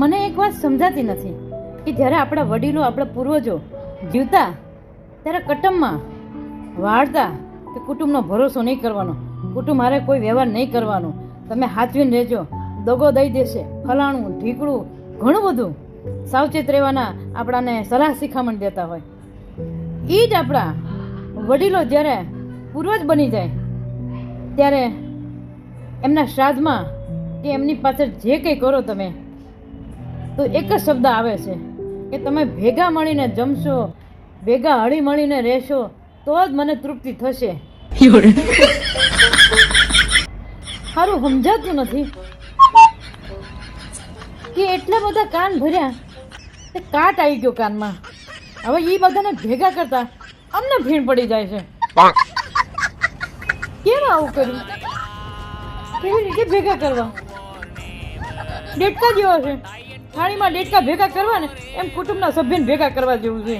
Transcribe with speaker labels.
Speaker 1: મને એક વાત સમજાતી નથી કે જ્યારે આપણા વડીલો, આપણા પૂર્વજો જીવતા, ત્યારે કટમમાં વાળતા કે કુટુંબનો ભરોસો નહીં કરવાનો, કુટુંબ હારે કોઈ વ્યવહાર નહીં કરવાનો. તમે હાચવીને રહેજો. દગો દઈ દેશે, ફલાણું ઢીકડું ઘણું બધું સાવચેત રહેવાના આપણાને સલાહ શિખામણ દેતા હોય. એ જ આપણા વડીલો જ્યારે પૂર્વજ બની જાય, ત્યારે એમના શ્રાદ્ધમાં કે એમની પાછળ જે કંઈ કરો તમે તો એક જ શબ્દ આવે છે કે તમે ભેગા મળીને જમશો ભેગા હળી મળીને રહેશો તો જ મને તૃપ્તિ થશે. સારું સમજાતું નથી. કે એટલા બધા કાન ભર્યા કાટ આવી ગયો કાનમાં. હવે એ બધાને ભેગા કરતા અમને ભીણ પડી જાય છે. કેમ આવું કર્યું? કેવી રીતે ભેગા કરવા? ડેટકા જેવો છે. થાળીમાં ડેટકા ભેગા કરવા ને એમ કુટુંબના સભ્યને ભેગા કરવા જેવું છે.